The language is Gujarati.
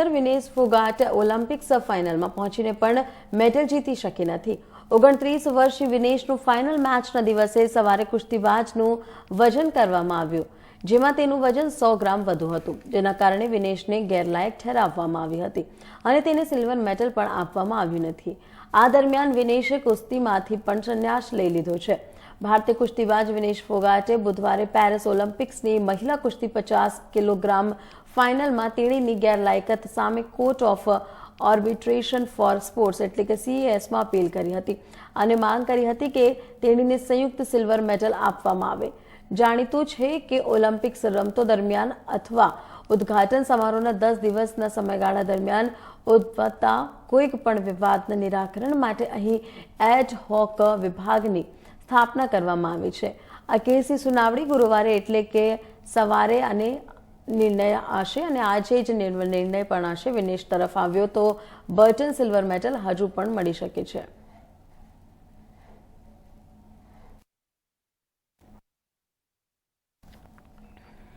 રેસલર વિનેશ ફોગાટ ઓલિમ્પિક્સ ફાઇનલમાં પહોંચીને પણ મેડલ જીતી શકી નથી. ઓગણત્રીસ વર્ષીય વિનેશનું ફાઇનલ મેચના દિવસે સવારે કુસ્તીબાજનું વજન કરવામાં આવ્યું. જેમાં તેનું વજન સો ગ્રામ વધુ હતું. જેના કારણે વિનેશને ગેરલાયક ઠેરાવવામાં આવી હતી અને તેને સિલ્વર મેડલ પણ આપવામાં આવ્યું નથી. આ દરમિયાન વિનેશે કુસ્તીમાંથી પણ સંન્યાસ લઈ લીધો છે. ભારતીય કુસ્તીબાજ વિનેશ ફોગાટે બુધવારે પેરિસ ઓલિમ્પિક્સની મહિલા કુસ્તી પચાસ કિલોગ્રામ ફાઇનલમાં તેણીની ગેરલાયકત સામે court of arbitration for sports એટલે કે સીએએસમાં અપીલ કરી હતી અને માંગ કરી હતી કે તેણીને સંયુક્ત સિલ્વર મેડલ આપવામાં આવે. જાણીતું છે કે ઓલિમ્પિક્સ રમતો દરમિયાન અથવા ઉદ્ઘાટન સમારોહના દસ દિવસના સમયગાળા દરમિયાન ઉદ્ભવતા કોઈક પણ વિવાદના નિરાકરણ માટે અહીં એડ હોક વિભાગની સ્થાપના કરવામાં આવી છે. આ કેસની સુનાવણી ગુરુવારે એટલે કે સવારે અને નિર્ણય આશે અને આજે જ નિર્ણય પણ આશે. વિનેશ તરફ આવ્યો તો બર્ટન સિલ્વર મેડલ હજુ પણ મળી શકે છે.